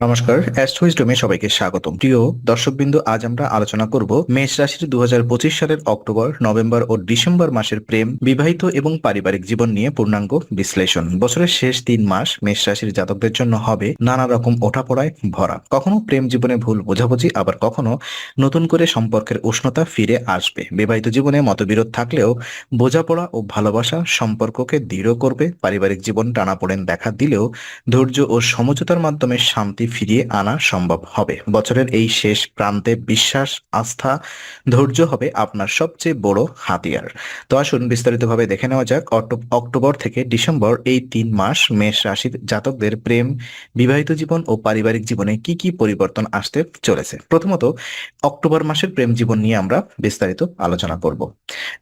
নমস্কার অ্যাস্ট্রোইস্টমে সবাইকে স্বাগতম। প্রিয় দর্শকবিন্দু, আজ আমরা আলোচনা করব মেষ রাশির দু হাজার পঁচিশ সালের অক্টোবর, নভেম্বর ও ডিসেম্বর মাসের প্রেম, বিবাহিত এবং পারিবারিক জীবন নিয়ে পূর্ণাঙ্গ বিশ্লেষণ। বছরের শেষ তিন মাস মেষ রাশির জাতকদের জন্য হবে নানা রকম ওঠাপড়ায় ভরা। কখনো প্রেম জীবনে ভুল বোঝাবুঝি, আবার কখনো নতুন করে সম্পর্কের উষ্ণতা ফিরে আসবে। বিবাহিত জীবনে মতবিরোধ থাকলেও বোঝাপড়া ও ভালোবাসা সম্পর্ককে দৃঢ় করবে। পারিবারিক জীবন টানাপোড়েন দেখা দিলেও ধৈর্য ও সমঝোতার মাধ্যমে শান্তি ফিরিয়ে আনা সম্ভব হবে। বছরের এই শেষ প্রান্তে বিশ্বাস, আস্থা, ধৈর্য হবে আপনার সবচেয়ে বড় হাতিয়ার। তো আসুন বিস্তারিতভাবে দেখে নেওয়া যাক, অক্টো- অক্টোবর থেকে ডিসেম্বর এই তিন মাস মেষ রাশির জাতকদের প্রেম, বিবাহিত জীবন ও পারিবারিক জীবনে কি কি পরিবর্তন আসতে চলেছে? প্রথমত, অক্টোবর মাসের প্রেম জীবন নিয়ে আমরা বিস্তারিত আলোচনা করব।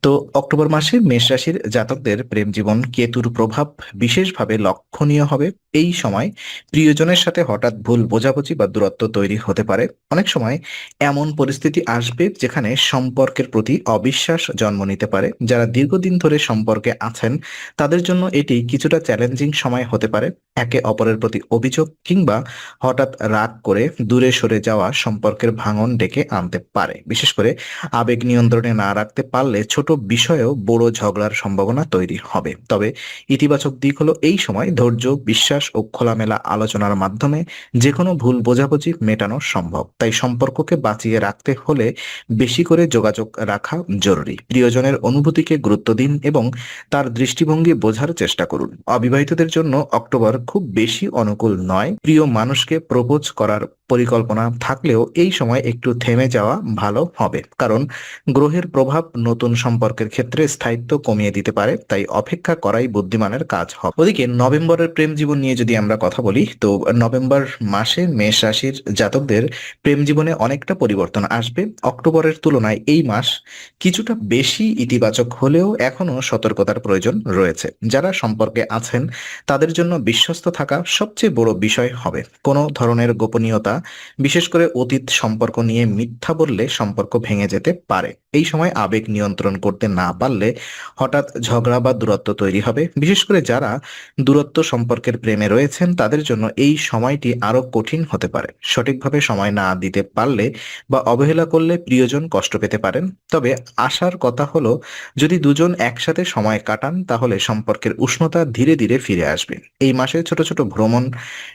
তো অক্টোবর মাসে মেষ রাশির জাতকদের প্রেম জীবন কেতুর প্রভাব বিশেষভাবে লক্ষণীয় হবে। এই সময় প্রিয়জনের সাথে হঠাৎ ভুল বোঝাবুঝি বা দূরত্ব তৈরি হতে পারে। অনেক সময় এমন পরিস্থিতি আসবে যেখানে সম্পর্কের প্রতি অবিশ্বাস জন্ম নিতে পারে। যারা দীর্ঘদিন ধরে সম্পর্কে আছেন, তাদের জন্য এটি কিছুটা চ্যালেঞ্জিং সময় হতে পারে। একে অপরের প্রতি অভিযোগ কিংবা হঠাৎ রাগ করে দূরে সরে যাওয়া সম্পর্কের ভাঙন ডেকে আনতে পারে। বিশেষ করে আবেগ নিয়ন্ত্রণে না রাখতে পারলে ছোট বিষয়েও বড় ঝগড়ার সম্ভাবনা তৈরি হবে। তবে ইতিবাচক দিক হলো এই সময় ধৈর্য, বিশ্বাস ও খোলামেলা আলোচনার মাধ্যমে যে কোনো ভুল বোঝাবুঝি মেটানো সম্ভব। তাই সম্পর্ককে বাঁচিয়ে রাখতে হলে বেশি করে যোগাযোগ রাখা জরুরি। প্রিয়জনের অনুভূতিকে গুরুত্ব দিন এবং তার দৃষ্টিভঙ্গি বোঝার চেষ্টা করুন। অবিবাহিতদের জন্য অক্টোবর খুব বেশি অনুকূল নয়। প্রিয় মানুষকে প্রপোজ করার পরিকল্পনা থাকলেও এই সময় একটু থেমে যাওয়া ভালো হবে। কারণ গ্রহের প্রভাব নতুন সম্পর্কের ক্ষেত্রে স্থায়িত্ব কমিয়ে দিতে পারে, তাই অপেক্ষা করাই বুদ্ধিমানের কাজ হবে। ওদিকে নভেম্বরের প্রেম জীবন নিয়ে যদি আমরা কথা বলি, তো নভেম্বর মাসে মেষ রাশির জাতকদের প্রেম জীবনে অনেকটা পরিবর্তন আসবে। অক্টোবরের তুলনায় এই মাস কিছুটা বেশি ইতিবাচক হলেও এখনও সতর্কতার প্রয়োজন রয়েছে। যারা সম্পর্কে আছেন, তাদের জন্য বিশ্বস্ত থাকা সবচেয়ে বড় বিষয় হবে। কোনো ধরনের গোপনীয়তা বিশেষ করে অতীত সম্পর্ক নিয়ে মিথ্যা বললে সম্পর্ক ভেঙে যেতে পারে। এই সময় আবেগ নিয়ন্ত্রণ করতে না পারলে হঠাৎ ঝগড়া বা দূরত্ব তৈরি হবে। বিশেষ করে যারা দূরত্ব সম্পর্কের প্রেমে রয়েছেন, তাদের জন্য এই সময়টি আরও কঠিন হতে পারে। সঠিকভাবে সময় না দিতে পারলে বা অবহেলা করলে প্রিয়জন কষ্ট পেতে পারেন। তবে আশার কথা হলো, যদি দুজন একসাথে সময় কাটান, তাহলে সম্পর্কের উষ্ণতা ধীরে ধীরে ফিরে আসবে। এই মাসে ছোট ছোট ভ্রমণ,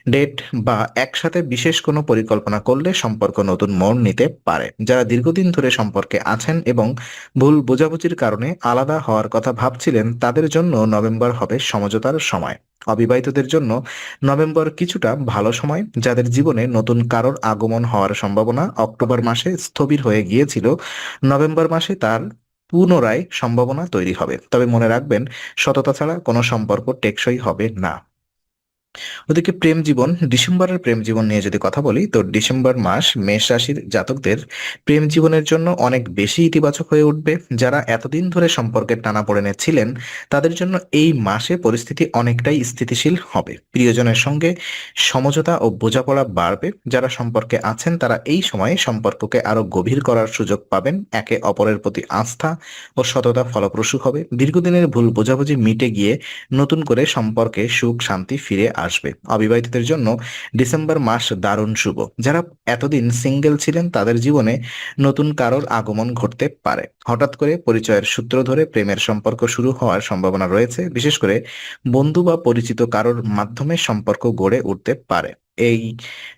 ডেট বা একসাথে বিশেষ কোনো পরিকল্পনা করলে সম্পর্ক নতুন মোড় নিতে পারে। যারা দীর্ঘদিন ধরে সম্পর্কে আছেন এবং ভুল বোঝাবুঝির কারণে আলাদা হওয়ার কথা ভাবছিলেন, তাদের জন্য নভেম্বর হবে সমঝোতার সময়। অবিবাহিতদের জন্য নভেম্বর কিছুটা ভালো সময়, যাদের জীবনে নতুন কারোর আগমন হওয়ার সম্ভাবনা অক্টোবর মাসে স্থবির হয়ে গিয়েছিল, নভেম্বর মাসে তার পুনরায় সম্ভাবনা তৈরি হবে। তবে মনে রাখবেন, সততা ছাড়া কোনো সম্পর্ক টেকসই হবে না। ওদিকে প্রেম জীবন, ডিসেম্বরের প্রেম জীবন নিয়ে যদি কথা বলি, তো ডিসেম্বর মাস মেষ রাশির জাতকদের প্রেম জীবনের জন্য অনেক বেশি ইতিবাচক হয়ে উঠবে। যারা এতদিন ধরে সম্পর্কের টানাপোড়েনে ছিলেন তাদের জন্য এই মাসে পরিস্থিতি অনেকটাই স্থিতিশীল হবে। প্রিয়জনের সঙ্গে সমঝোতা ও বোঝাপড়া বাড়বে। যারা সম্পর্কে আছেন, তারা এই সময়ে সম্পর্ককে আরও গভীর করার সুযোগ পাবেন। একে অপরের প্রতি আস্থা ও সততা ফলপ্রসূ হবে। দীর্ঘদিনের ভুল বোঝাবুঝি মিটে গিয়ে নতুন করে সম্পর্কে সুখ, শান্তি ফিরে আসবে। অবিবাহিতদের জন্য ডিসেম্বর মাস দারুণ শুভ। যারা এতদিন সিঙ্গেল ছিলেন, তাদের জীবনে নতুন কারোর আগমন ঘটতে পারে। হঠাৎ করে পরিচয়ের সূত্র ধরে প্রেমের সম্পর্ক শুরু হওয়ার সম্ভাবনা রয়েছে। বিশেষ করে বন্ধু বা পরিচিত কারোর মাধ্যমে সম্পর্ক গড়ে উঠতে পারে। এই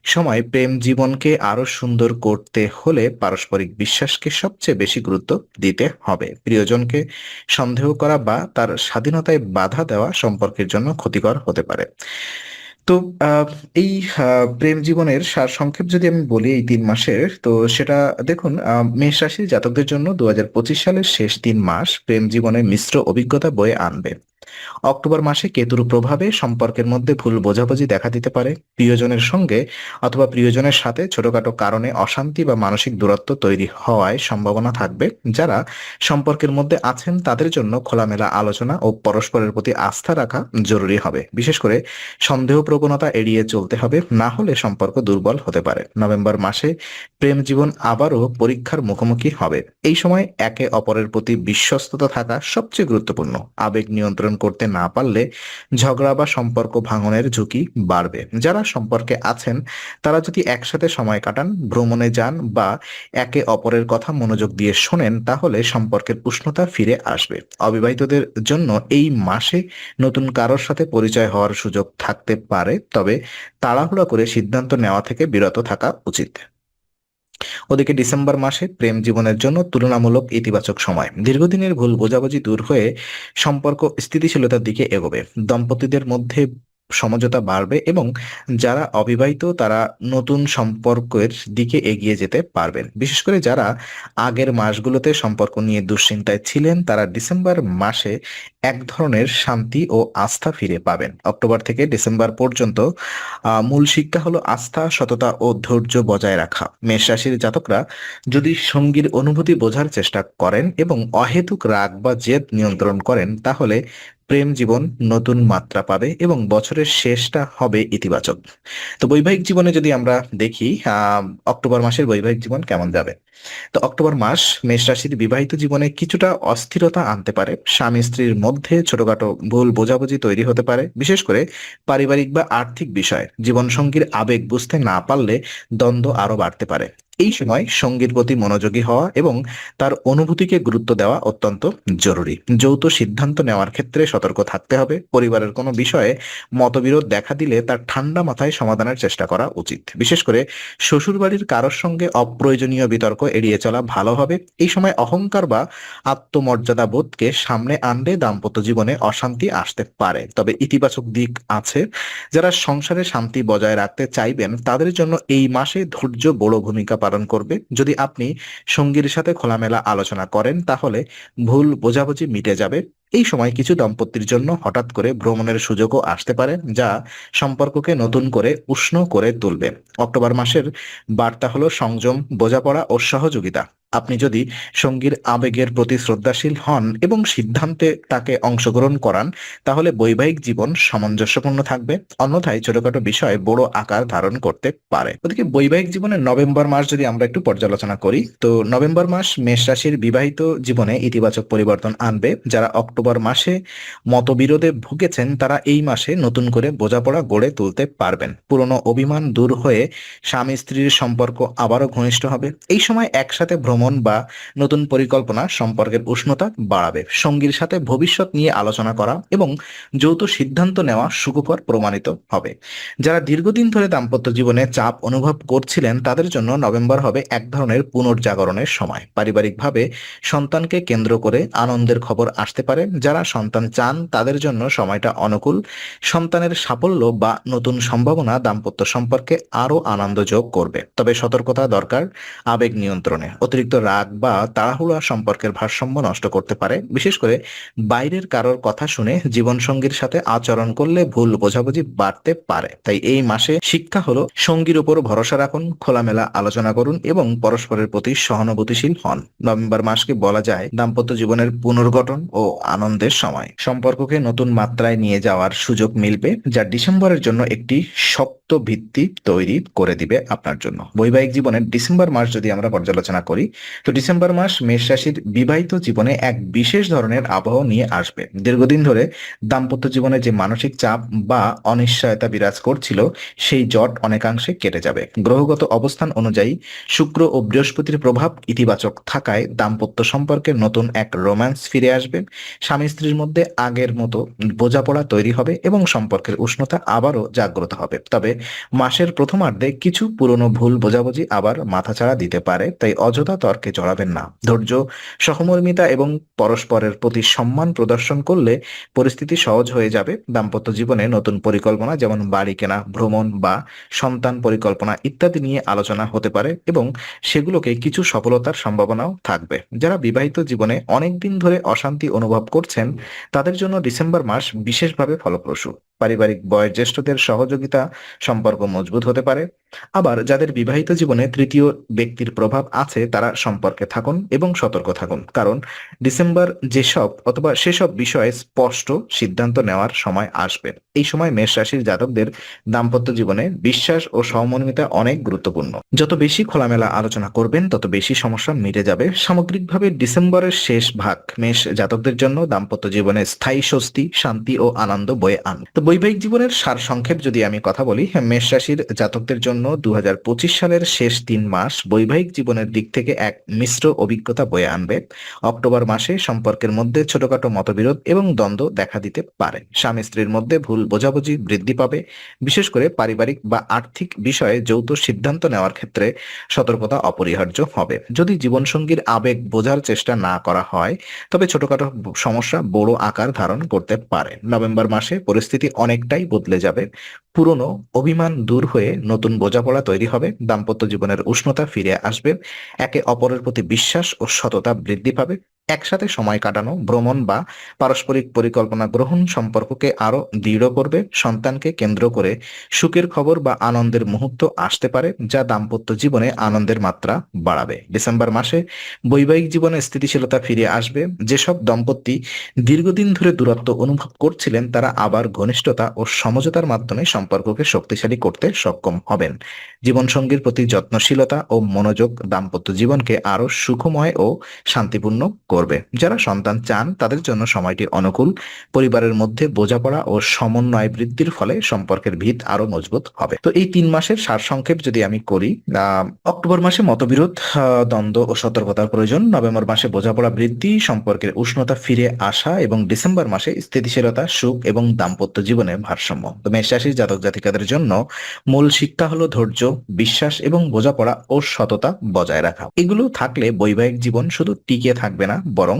সময় প্রেম জীবনকে আরও সুন্দর করতে হলে পারস্পরিক বিশ্বাসকে সবচেয়ে বেশি গুরুত্ব দিতে হবে। প্রিয়জনকে সন্দেহ করা বা তার স্বাধীনতায় বাধা দেওয়া সম্পর্কের জন্য ক্ষতিকর হতে পারে। তো এই প্রেম জীবনের সারসংক্ষেপ যদি আমি বলি এই তিন মাসের, তো সেটা দেখুন মেষ রাশির জাতকদের জন্য দু হাজার পঁচিশ সালের শেষ তিন মাস প্রেম জীবনে মিশ্র অভিজ্ঞতা বয়ে আনবে। অক্টোবর মাসে কেতুর প্রভাবে সম্পর্কের মধ্যে ভুল বোঝাবুঝি দেখা দিতে পারে? প্রিয়জনের সঙ্গে অথবা প্রিয়জনের সাথে ছোটখাটো কারণে অশান্তি বা মানসিক দূরত্ব তৈরি হওয়ায় সম্ভাবনা থাকবে। যারা সম্পর্কের মধ্যে আছেন, তাদের জন্য খোলামেলা আলোচনা ও পরস্পরের প্রতি আস্থা রাখা জরুরি হবে। বিশেষ করে সন্দেহ প্রবণতা এড়িয়ে চলতে হবে, না হলে সম্পর্ক দুর্বল হতে পারে। নভেম্বর মাসে প্রেম জীবন আবারও পরীক্ষার মুখোমুখি হবে। এই সময় একে অপরের প্রতি বিশ্বস্ততা থাকা সবচেয়ে গুরুত্বপূর্ণ। আবেগ নিয়ন্ত্রণ নিয়ন্ত্রণ করতে না পারলে ঝগড়া বা সম্পর্ক ভাঙনের ঝুঁকি বাড়বে। যারা সম্পর্কে আছেন, তারা যদি একসাথে সময় কাটান, ভ্রমণে যান বা একে অপরের কথা মনোযোগ দিয়ে শোনেন, তাহলে সম্পর্কের উষ্ণতা ফিরে আসবে। অবিবাহিতদের জন্য এই মাসে নতুন কারোর সাথে পরিচয় হওয়ার সুযোগ থাকতে পারে, তবে তাড়াহুড়া করে সিদ্ধান্ত নেওয়া থেকে বিরত থাকা উচিত। ওদিকে ডিসেম্বর মাসে প্রেম জীবনের জন্য তুলনামূলক ইতিবাচক সময়। দীর্ঘদিনের ভুল বোঝাবুঝি দূর হয়ে সম্পর্ক স্থিতিশীলতার দিকে এগোবে। দম্পতিদের মধ্যে সমঝোতা বাড়বে এবং যারা অবিবাহিত তারা নতুন সম্পর্কের দিকে এগিয়ে যেতে পারবেন। বিশেষ করে যারা আগের মাসগুলোতে সম্পর্ক নিয়ে দুশ্চিন্তায় ছিলেন, তারা ডিসেম্বর মাসে এক ধরনের শান্তি ও আস্থা ফিরে পাবেন। অক্টোবর থেকে ডিসেম্বর পর্যন্ত মূল শিক্ষা হলো আস্থা, সততা ও ধৈর্য বজায় রাখা। মেষ রাশির জাতকরা যদি সঙ্গীর অনুভূতি বোঝার চেষ্টা করেন এবং অহেতুক রাগ বা জেদ নিয়ন্ত্রণ করেন, তাহলে প্রেম জীবন নতুন মাত্রা পাবে এবং বছরের শেষটা হবে ইতিবাচক। তো বৈবাহিক জীবনে যদি আমরা দেখি অক্টোবর মাসের বৈবাহিক জীবন কেমন যাবে? তো অক্টোবর মাস মেষ রাশির বিবাহিত জীবনে কিছুটা অস্থিরতা আনতে পারে। স্বামী স্ত্রীর মধ্যে ছোটখাটো ভুল বোঝাবুঝি তৈরি হতে পারে। বিশেষ করে পারিবারিক বা আর্থিক বিষয়, জীবনসঙ্গীর আবেগ বুঝতে না পারলে দ্বন্দ্ব আরও বাড়তে পারে। এই সময় সঙ্গীর প্রতি মনোযোগী হওয়া এবং তার অনুভূতিকে গুরুত্ব দেওয়া অত্যন্ত জরুরি। যৌথ সিদ্ধান্ত নেওয়ার ক্ষেত্রে সতর্ক থাকতে হবে। পরিবারের কোনো বিষয়ে মতবিরোধ দেখা দিলে তার ঠান্ডা মাথায় সমাধানের চেষ্টা করা উচিত। বিশেষ করে শ্বশুরবাড়ির কারোর সঙ্গে অপ্রয়োজনীয় বিতর্ক এড়িয়ে চলা ভালো হবে। এই সময় অহংকার বা আত্মমর্যাদা বোধকে সামনে আনলে দাম্পত্য জীবনে অশান্তি আসতে পারে। তবে ইতিবাচক দিক আছে। যারা সংসারে শান্তি বজায় রাখতে চাইবেন, তাদের জন্য এই মাসে ধৈর্য বড় ভূমিকা পালন করবে। যদি আপনি সঙ্গীর সাথে খোলামেলা আলোচনা করেন, তাহলে ভুল বোঝাবুঝি মিটে যাবে। এই সময় কিছু দম্পতির জন্য হঠাৎ করে ভ্রমণের সুযোগও আসতে পারে, যা সম্পর্ককে নতুন করে উষ্ণ করে তুলবে। অক্টোবর মাসের বার্তা হলো সংযম, বোঝাপড়া ও সহযোগিতা। আপনি যদি সঙ্গীর আবেগের প্রতি শ্রদ্ধাশীল হন এবং সিদ্ধান্তে তাকে অংশগ্রহণ করান, তাহলে বৈবাহিক জীবন সামঞ্জস্যপূর্ণ থাকবে। অন্যথায় ছোটখাটো বিষয় বড় আকার ধারণ করতে পারে। ওদিকে বৈবাহিক জীবনের নভেম্বর মাস যদি আমরা একটু পর্যালোচনা করি, তো নভেম্বর মাস মেষ রাশির বিবাহিত জীবনে ইতিবাচক পরিবর্তন আনবে। যারা অক্টোবর মাসে মতবিরোধে ভুগেছেন, তারা এই মাসে নতুন করে বোঝাপড়া গড়ে তুলতে পারবেন। পুরনো অভিমান দূর হয়ে স্বামী স্ত্রীর সম্পর্ক আবারও ঘনিষ্ঠ হবে। এই সময় একসাথে ভ্রমণ বা নতুন পরিকল্পনা সম্পর্কের উষ্ণতা বাড়াবে। সঙ্গীর সাথে ভবিষ্যৎ নিয়ে আলোচনা করা এবং যৌথ সিদ্ধান্ত নেওয়া সুখকর প্রমাণিত হবে। যারা দীর্ঘদিন ধরে দাম্পত্য জীবনে চাপ অনুভব করছিলেন, তাদের জন্য নভেম্বর হবে এক ধরনের পুনর্জাগরণের সময়। পারিবারিকভাবে সন্তানকে কেন্দ্র করে আনন্দের খবর আসতে পারে। যারা সন্তান চান, তাদের জন্য সময়টা অনুকূল। সন্তানের সাফল্য বা নতুন সম্ভাবনা দাম্পত্য সম্পর্কে আরও আনন্দ যোগ করবে। তবে সতর্কতা দরকার, আবেগ নিয়ন্ত্রণে। অতিরিক্ত রাগ বা তাড়াহুড়া সম্পর্কের ভারসাম্য নষ্ট করতে পারে। বিশেষ করে বাইরের কারোর কথা শুনে জীবনসঙ্গীর সাথে আচরণ করলে ভুল বোঝাবুঝি বাড়তে পারে। তাই এই মাসে শিক্ষা হলো সঙ্গীর উপর ভরসা রাখুন, খোলামেলা আলোচনা করুন এবং পরস্পরের প্রতি সহানুভূতিশীল হন। নভেম্বর মাসকে বলা যায় দাম্পত্য জীবনের পুনর্গঠন ও আনন্দের সময়। সম্পর্ককে নতুন মাত্রায় নিয়ে যাওয়ার সুযোগ মিলবে, যা ডিসেম্বরের জন্য একটি শক্ত ভিত্তি তৈরি করে দিবে আপনার জন্য। বৈবাহিক জীবনের ডিসেম্বর মাস যদি আমরা পর্যালোচনা করি তো ডিসেম্বর মাস মেষ রাশির বিবাহিত জীবনে এক বিশেষ ধরনের আবহাওয়া নিয়ে আসবে। দীর্ঘদিন ধরে দাম্পত্য জীবনে যে মানসিক চাপ বা অনিশ্চয়তা বিরাজ করছিল, সেই জট অনেকাংশে কেটে যাবে। গ্রহগত অবস্থান অনুযায়ী শুক্র ও বৃহস্পতির প্রভাব ইতিবাচক থাকায় দাম্পত্য সম্পর্কে নতুন এক রোম্যান্স ফিরে আসবে। স্বামী স্ত্রীর মধ্যে আগের মতো বোঝাপড়া তৈরি হবে এবং সম্পর্কের উষ্ণতা আবারও জাগ্রত হবে। তবে মাসের প্রথমার্ধে কিছু পুরনো ভুল বোঝাবুঝি আবার মাথাছাড়া দিতে পারে, তাই অযথা তর্কে জড়াবেন না। ধৈর্য, সহমর্মিতা এবং পরস্পরের প্রতি সম্মান প্রদর্শন করলে পরিস্থিতি সহজ হয়ে যাবে। দাম্পত্য জীবনে নতুন পরিকল্পনা যেমন বাড়ি কেনা, ভ্রমণ বা সন্তান পরিকল্পনা ইত্যাদি নিয়ে আলোচনা হতে পারে এবং সেগুলোকে কিছু সফলতার সম্ভাবনাও থাকবে। যারা বিবাহিত জীবনে অনেকদিন ধরে অশান্তি অনুভব করছেন, তাদের জন্য ডিসেম্বর মাস বিশেষভাবে ফলপ্রসূ। পারিবারিক বয়োজ্যেষ্ঠদের সহযোগিতা সম্পর্ক মজবুত হতে পারে। আবার যাদের বিবাহিত জীবনে তৃতীয় ব্যক্তির প্রভাব আছে, তারা সম্পর্কে থাকুন এবং সতর্ক থাকুন। কারণ ডিসেম্বর যেসব অথবা সেসব বিষয়ে স্পষ্ট সিদ্ধান্ত নেওয়ার সময় আসবে। এই সময় মেষ রাশির জাতকদের দাম্পত্য জীবনে বিশ্বাস ও সহমর্মিতা অনেক গুরুত্বপূর্ণ। যত বেশি খোলামেলা আলোচনা করবেন, তত বেশি সমস্যা মিটে যাবে। সামগ্রিকভাবে ডিসেম্বরের শেষ ভাগ মেষ জাতকদের জন্য দাম্পত্য জীবনে স্থায়ী স্বস্তি, শান্তি ও আনন্দ বয়ে আন তো বৈবাহিক জীবনের সার সংক্ষেপ যদি আমি কথা বলি, মেষ রাশির জাতকদের জন্য দু সালের শেষ তিন মাস বৈবাহিক জীবনের দিক থেকে এক মিশ্র অভিজ্ঞতা বয়ে আনবে। অক্টোবর মাসে সম্পর্কের মধ্যে ছোটখাটো মতবিরোধ এবং দ্বন্দ্ব দেখা দিতে পারে। স্বামী স্ত্রীর মধ্যে ভুল বোঝাবুঝি বৃদ্ধি পাবে। বিশেষ করে পারিবারিক বা আর্থিক বিষয়ে যৌথ সিদ্ধান্ত নেওয়ার ক্ষেত্রে সতর্কতা অপরিহার্য হবে। যদি জীবনসঙ্গীর আবেগ বোঝার চেষ্টা না করা হয়, তবে ছোটখাটো সমস্যা বড় আকার ধারণ করতে পারে। নভেম্বর মাসে পরিস্থিতি অনেকটাই বদলে যাবে। পুরনো অভিমান দূর হয়ে নতুন বোঝাপড়া তৈরি হবে, দাম্পত্য জীবনের উষ্ণতা ফিরে আসবে, একে অপরের প্রতি বিশ্বাস ও সততা বৃদ্ধি পাবে একসাথে সময় কাটানো, ভ্রমণ বা পারস্পরিক পরিকল্পনা গ্রহণ সম্পর্ককে আরও দৃঢ় করবে, সন্তানকে কেন্দ্র করে সুখের খবর বা আনন্দের মুহূর্ত আসতে পারে, যা দাম্পত্য জীবনে আনন্দের মাত্রা বাড়াবে। ডিসেম্বর মাসে বৈবাহিক জীবনে স্থিতিশীলতা ফিরে আসবে। যেসব দম্পতি দীর্ঘদিন ধরে দূরত্ব অনুভব করছিলেন, তারা আবার ঘনিষ্ঠতা ও সমঝোতার মাধ্যমে সম্পর্ককে শক্তিশালী করতে সক্ষম হবেন। জীবনসঙ্গীর প্রতি যত্নশীলতা ও মনোযোগ দাম্পত্য জীবনকে আরও সুখময় ও শান্তিপূর্ণ করবে। যারা সন্তান চান, তাদের জন্য সময়টি অনুকূল। পরিবারের মধ্যে বোঝাপড়া ও সমন্বয় বৃদ্ধির ফলে সম্পর্কের ভিত আরও মজবুত হবে। তো এই তিন মাসের সারসংক্ষেপ যদি আমি করি অক্টোবর মাসে মতবিরোধ দ্বন্দ্ব ও সতর্কতার প্রয়োজন। নভেম্বর মাসে বোঝাপড়া বৃদ্ধি, সম্পর্কের উষ্ণতা ফিরে আসা এবং ডিসেম্বর মাসে স্থিতিশীলতা, সুখ এবং দাম্পত্য জীবনে ভারসাম্য। তো মেষ রাশির জাতক জাতিকাদের জন্য মূল শিক্ষা হলো ধৈর্য, বিশ্বাস এবং বোঝাপড়া ও সততা বজায় রাখা। এগুলো থাকলে বৈবাহিক জীবন শুধু টিকে থাকবে না বরং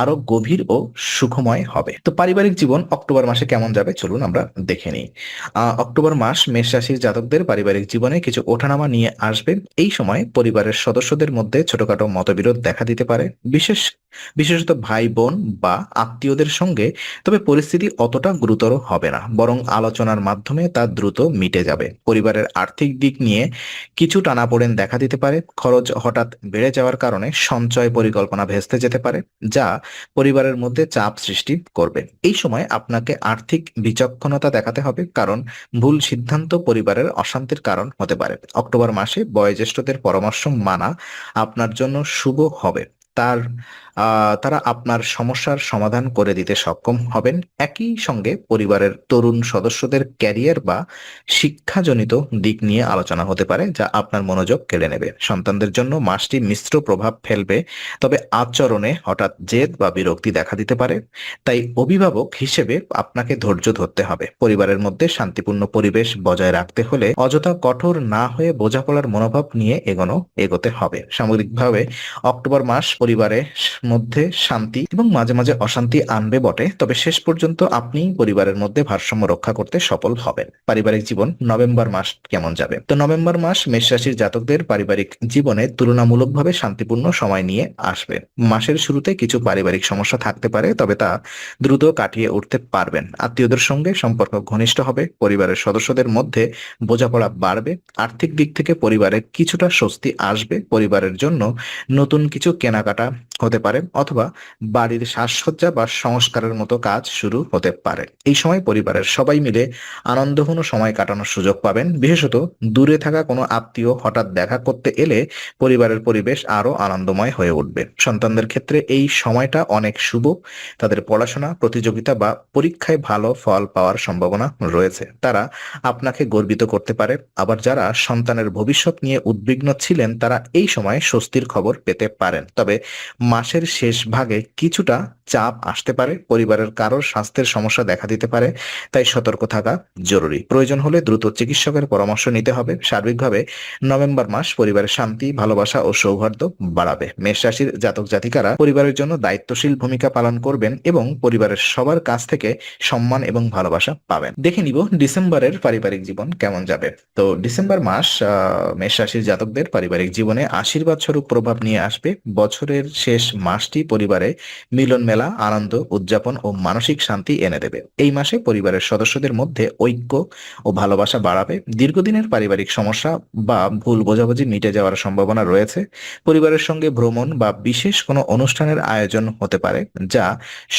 আরও গভীর ও সুখময় হবে। তো পারিবারিক জীবন অক্টোবর মাসে কেমন যাবে চলুন আমরা দেখে নিই। অক্টোবর মাস মেষ রাশির জাতকদের পারিবারিক জীবনে কিছু ওঠানামা নিয়ে আসবে। এই সময় পরিবারের সদস্যদের মধ্যে ছোটখাটো মতবিরোধ দেখা দিতে পারে। বিশেষ, বিশেষত ভাই, বোন বা আত্মীয়দের সঙ্গে, তবে পরিস্থিতি অতটা গুরুতর হবে না। বরং আলোচনার মাধ্যমে তা দ্রুত মিটে যাবে। পরিবারের আর্থিক দিক নিয়ে কিছু টানাপোড়েন দেখা দিতে পারে। খরচ হঠাৎ বেড়ে যাওয়ার কারণে সঞ্চয় পরিকল্পনা ভেস্তে যেতে পারে, যা পরিবারের মধ্যে চাপ সৃষ্টি করবে। এই সময় আপনাকে আর্থিক বিচক্ষণতা দেখাতে হবে, কারণ ভুল সিদ্ধান্ত পরিবারের অশান্তির কারণ হতে পারে। অক্টোবর মাসে বয়োজ্যেষ্ঠদের পরামর্শ মানা আপনার জন্য শুভ হবে। তার তারা আপনার সমস্যার সমাধান করে দিতে সক্ষম হবেন। একই সঙ্গে পরিবারের তরুণ সদস্যদের ক্যারিয়ার বা শিক্ষাজনিত দিক নিয়ে আলোচনা হতে পারে, যা আপনার মনোযোগ কেড়ে নেবে। সন্তানদের জন্য মাসটি মিশ্র প্রভাব ফেলবে, তবে আচরণে হঠাৎ জেদ বা বিরক্তি দেখা দিতে পারে। তাই অভিভাবক হিসেবে আপনাকে ধৈর্য ধরতে হবে। পরিবারের মধ্যে শান্তিপূর্ণ পরিবেশ বজায় রাখতে হলে অযথা কঠোর না হয়ে বোঝাপড়ার মনোভাব নিয়ে এগোনো, এগোতে হবে। সামগ্রিকভাবে অক্টোবর মাস পরিবারের মধ্যে শান্তি এবং মাঝে মাঝে অশান্তি আনবে বটে। তবে শেষ পর্যন্ত আপনি পরিবারের মধ্যে ভারসাম্য রক্ষা করতে সফল হবেন। পারিবারিক জীবন নভেম্বর মাস কেমন যাবে? তো নভেম্বর মাস মেষ রাশির জাতকদের পারিবারিক জীবনে তুলনামূলকভাবে শান্তিপূর্ণ সময় নিয়ে আসবে। মাসের শুরুতে কিছু পারিবারিক সমস্যা থাকতে পারে, তবে তা দ্রুত কাটিয়ে উঠতে পারবেন। আত্মীয়দের সঙ্গে সম্পর্ক ঘনিষ্ঠ হবে, পরিবারের সদস্যদের মধ্যে বোঝাপড়া বাড়বে, আর্থিক দিক থেকে পরিবারের কিছুটা স্বস্তি আসবে, পরিবারের জন্য নতুন কিছু কেনাকাটা হতে পারে অথবা বাড়ির সাজসজ্জা বা সংস্কারের মতো কাজ শুরু হতে পারে। এই সময় পরিবারের সবাই মিলে আনন্দঘন সময় কাটানোর সুযোগ পাবেন। বিশেষত দূরে থাকা কোনো আত্মীয় হঠাৎ দেখা করতে এলে পরিবারের পরিবেশ আরও আনন্দময় হয়ে উঠবে। সন্তানদের ক্ষেত্রে এই সময়টা অনেক শুভ। তাদের পড়াশোনা, প্রতিযোগিতা বা পরীক্ষায় ভালো ফল পাওয়ার সম্ভাবনা রয়েছে। তারা আপনাকে গর্বিত করতে পারে। আবার যারা সন্তানের ভবিষ্যৎ নিয়ে উদ্বিগ্ন ছিলেন, তারা এই সময় স্বস্তির খবর পেতে পারেন। তবে মাসের শেষ ভাগে কিছুটা চাপ আসতে পারে, পরিবারের কারোর স্বাস্থ্যের সমস্যা দেখা দিতে পারে, তাই সতর্ক থাকা জরুরি। প্রয়োজন হলে দ্রুত চিকিৎসকের পরামর্শ নিতে হবে। সার্বিকভাবে নভেম্বর মাস পরিবারের শান্তি, ভালোবাসা ও সৌহার্দ্য বাড়াবে। মেষ রাশির জাতক জাতিকারা পরিবারের জন্য দায়িত্বশীল ভূমিকা পালন করবেন এবং পরিবারের সবার কাছ থেকে সম্মান এবং ভালোবাসা পাবেন। দেখে নিব ডিসেম্বরের পারিবারিক জীবন কেমন যাবে। তো ডিসেম্বর মাস মেষ রাশির জাতকদের পারিবারিক জীবনে আশীর্বাদ স্বরূপ প্রভাব নিয়ে আসবে। বছরের শেষ মাসটি পরিবারে মিলন মেলা খেলা, আনন্দ, উদযাপন ও মানসিক শান্তি এনে দেবে। এই মাসে পরিবারের সদস্যদের মধ্যে ঐক্য ও ভালোবাসা বাড়াবে। দীর্ঘদিনের পারিবারিক সমস্যা বা ভুল বোঝাবুঝি মিটে যাওয়ার সম্ভাবনা রয়েছে। পরিবারের সঙ্গে ভ্রমণ বা বিশেষ কোনো অনুষ্ঠানের আয়োজন হতে পারে, যা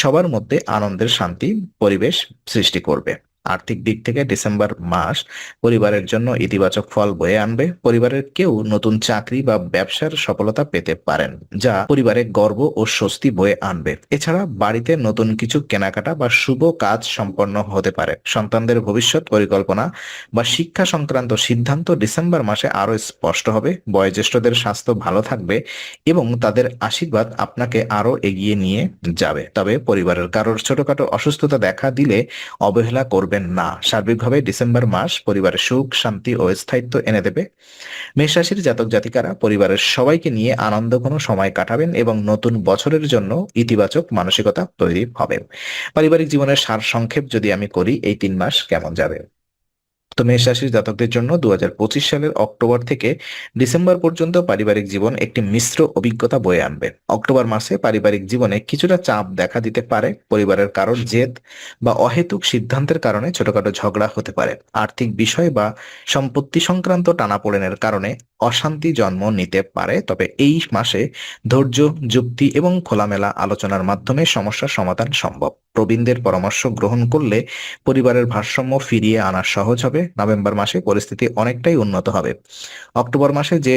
সবার মধ্যে আনন্দের শান্তি, পরিবেশ সৃষ্টি করবে। আর্থিক দিক থেকে ডিসেম্বর মাস পরিবারের জন্য ইতিবাচক ফল বয়ে আনবে। পরিবারের কেউ নতুন চাকরি বা ব্যবসার সফলতা পেতে পারেন, যা পরিবারে গর্ব ও স্বস্তি বয়ে আনবে। এছাড়া বাড়িতে নতুন কিছু কেনাকাটা বা শুভ কাজ সম্পন্ন হতে পারে। সন্তানদের ভবিষ্যৎ পরিকল্পনা বা শিক্ষা সংক্রান্ত সিদ্ধান্ত ডিসেম্বর মাসে আরও স্পষ্ট হবে। বয়োজ্যেষ্ঠদের স্বাস্থ্য ভালো থাকবে এবং তাদের আশীর্বাদ আপনাকে আরও এগিয়ে নিয়ে যাবে। তবে পরিবারের কারোর ছোটখাটো অসুস্থতা দেখা দিলে অবহেলা করবেন না। সার্বিকভাবে ডিসেম্বর মাস পরিবারের সুখ, শান্তি ও স্থায়িত্ব এনে দেবে। মেষ রাশির জাতক জাতিকারা পরিবারের সবাইকে নিয়ে আনন্দ কোনো সময় কাটাবেন এবং নতুন বছরের জন্য ইতিবাচক মানসিকতা তৈরি হবে। পারিবারিক জীবনের সার সংক্ষেপ যদি আমি করি, এই তিন মাস কেমন যাবে? তো মেষ রাশির জাতকদের জন্য দুহাজার পঁচিশ সালের অক্টোবর থেকে ডিসেম্বর পর্যন্ত পারিবারিক জীবন একটি মিশ্র অভিজ্ঞতা বয়ে আনবে। অক্টোবর মাসে পারিবারিক জীবনে কিছুটা চাপ দেখা দিতে পারে, পরিবারের কারণ জেদ বা অহেতুক সিদ্ধান্তের কারণে ছোটখাটো ঝগড়া হতে পারে। আর্থিক বিষয় বা সম্পত্তি সংক্রান্ত টানাপোড়েনের কারণে অশান্তি জন্ম নিতে পারে, তবে এই মাসে ধৈর্য, যুক্তি এবং খোলামেলা আলোচনার মাধ্যমে সমস্যার সমাধান সম্ভব। প্রবীণদের পরামর্শ গ্রহণ করলে পরিবারের ভারসাম্য ফিরিয়ে আনা সহজ হবে। নভেম্বর মাসে পরিস্থিতি অনেকটাই উন্নত হবে। অক্টোবর মাসে যে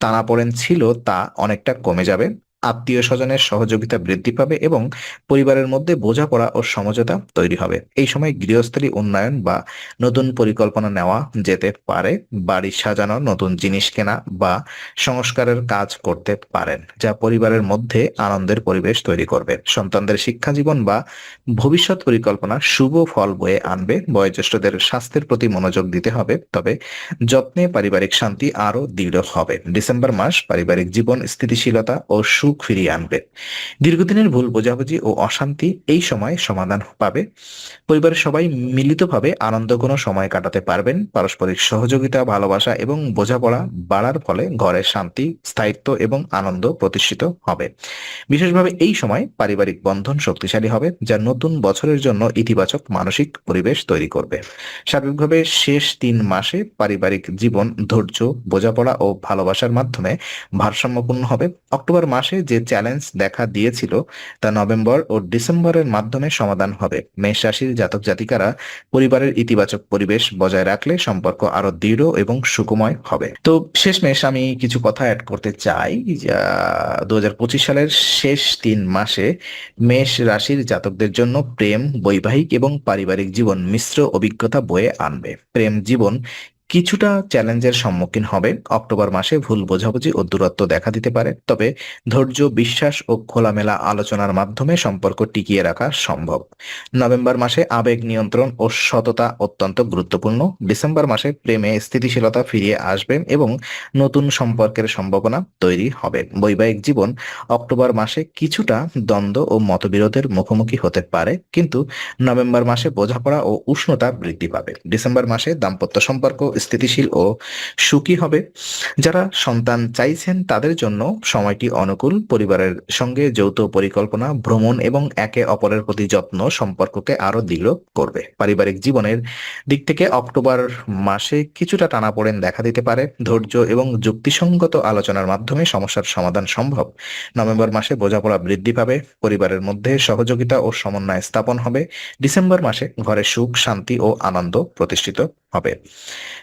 টানাপোড়েন ছিল তা অনেকটা কমে যাবে। আত্মীয় স্বজনের সহযোগিতা বৃদ্ধি পাবে এবং পরিবারের মধ্যে বোঝাপড়া ও সমঝোতা তৈরি হবে। এই সময় গৃহস্থলী উন্নয়ন বা নতুন পরিকল্পনা নেওয়া যেতে পারে, বাড়ি সাজানো, নতুন জিনিস কেনা বা সংস্কারের কাজ করতে পারেন, যা পরিবারের মধ্যে আনন্দের পরিবেশ তৈরি করবে। সন্তানদের শিক্ষা জীবন বা ভবিষ্যৎ পরিকল্পনা শুভ ফল বয়ে আনবে। বয়োজ্যেষ্ঠদের স্বাস্থ্যের প্রতি মনোযোগ দিতে হবে, তবে যত্নে পারিবারিক শান্তি আরও দৃঢ় হবে। ডিসেম্বর মাস পারিবারিক জীবন স্থিতিশীলতা ও সুখ ফিরিয়ে আনবে। দীর্ঘদিনের ভুল, বোঝাবুঝি ও অশান্তি এই সময় সমাধান পাবে। পরিবারের সবাই মিলিতভাবে আনন্দ কোনো সময় কাটাতে পারবেন। পারস্পরিক সহযোগিতা, ভালোবাসা এবং বোঝাপড়া বাড়ার ফলে ঘরে শান্তি, স্থায়িত্ব এবং আনন্দ প্রতিষ্ঠিত হবে। বিশেষভাবে এই সময় পারিবারিক বন্ধন শক্তিশালী হবে, যা নতুন বছরের জন্য ইতিবাচক মানসিক পরিবেশ তৈরি করবে। সার্বিকভাবে শেষ তিন মাসে পারিবারিক জীবন ধৈর্য, বোঝাপড়া ও ভালোবাসার মাধ্যমে ভারসাম্যপূর্ণ হবে। অক্টোবর মাসে যে চ্যালেঞ্জ দেখা দিয়েছিল তা নভেম্বর ও ডিসেম্বরের মাধ্যমে সমাধান হবে। মেষ রাশির জাতক জাতিকারা পরিবারের ইতিবাচক পরিবেশ বজায় রাখলে সম্পর্ক আরও দৃঢ় এবং সুখময় হবে। তো শেষমেশ আমি কিছু কথা অ্যাড করতে চাই দু সালের শেষ তিন মাসে মেষ রাশির জাতকদের জন্য প্রেম, বৈবাহিক এবং পারিবারিক জীবন মিশ্র অভিজ্ঞতা বয়ে আনবে। প্রেম জীবন কিছুটা চ্যালেঞ্জের সম্মুখীন হবে। অক্টোবর মাসে ভুল বোঝাবুঝি ও দূরত্ব দেখা দিতে পারে। তবে ধৈর্য, বিশ্বাস ও খোলামেলা আলোচনার মাধ্যমে সম্পর্ক টিকিয়ে রাখা সম্ভব। নভেম্বর মাসে আবেগ নিয়ন্ত্রণ ও সততা অত্যন্ত গুরুত্বপূর্ণ। ডিসেম্বর মাসে প্রেমে স্থিতিশীলতা ফিরিয়ে আসবে এবং নতুন সম্পর্কের সম্ভাবনা তৈরি হবে। বৈবাহিক জীবন অক্টোবর মাসে কিছুটা দ্বন্দ্ব ও মতবিরোধের মুখোমুখি হতে পারে, কিন্তু নভেম্বর মাসে বোঝাপড়া ও উষ্ণতা বৃদ্ধি পাবে। ডিসেম্বর মাসে দাম্পত্য সম্পর্ক স্থিতিশীল ও সুখী হবে। যারা সন্তান চাইছেন, তাদের জন্য সময়টি অনুকূল। পরিবারের সঙ্গে যৌথ পরিকল্পনা, ভ্রমণ এবং একে অপরের প্রতি যত্ন সম্পর্ককে আরও দৃঢ় করবে। পারিবারিক জীবনের দিক থেকে অক্টোবর মাসে কিছুটা টানাপোড়েন দেখা দিতে পারে। ধৈর্য এবং যুক্তিসঙ্গত আলোচনার মাধ্যমে সমস্যার সমাধান সম্ভব। নভেম্বর মাসে বোঝাপড়া বৃদ্ধি পাবে। পরিবারের মধ্যে সহযোগিতা ও সমন্বয় স্থাপন হবে। ডিসেম্বর মাসে ঘরে সুখ, শান্তি ও আনন্দ প্রতিষ্ঠিত হবে।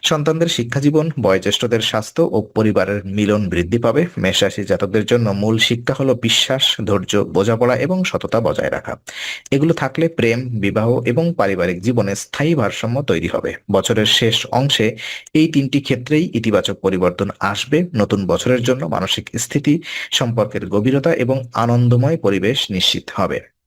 সন্তানদের শিক্ষা জীবন বয়োজ্যেষ্ঠদের স্বাস্থ্য ও পরিবারের মিলন বৃদ্ধি পাবে। মেষরাশি জাতকদের জন্য মূল শিক্ষা হলো বিশ্বাস, ধৈর্য, বোঝাপড়া এবং সততা বজায় রাখা। এগুলো থাকলে প্রেম, বিবাহ এবং পারিবারিক জীবনে স্থায়ী ভারসাম্য তৈরি হবে। বছরের শেষ অংশে এই তিনটি ক্ষেত্রেই ইতিবাচক পরিবর্তন আসবে। নতুন বছরের জন্য মানসিক স্থিতি, সম্পর্কের গভীরতা এবং আনন্দময় পরিবেশ নিশ্চিত হবে।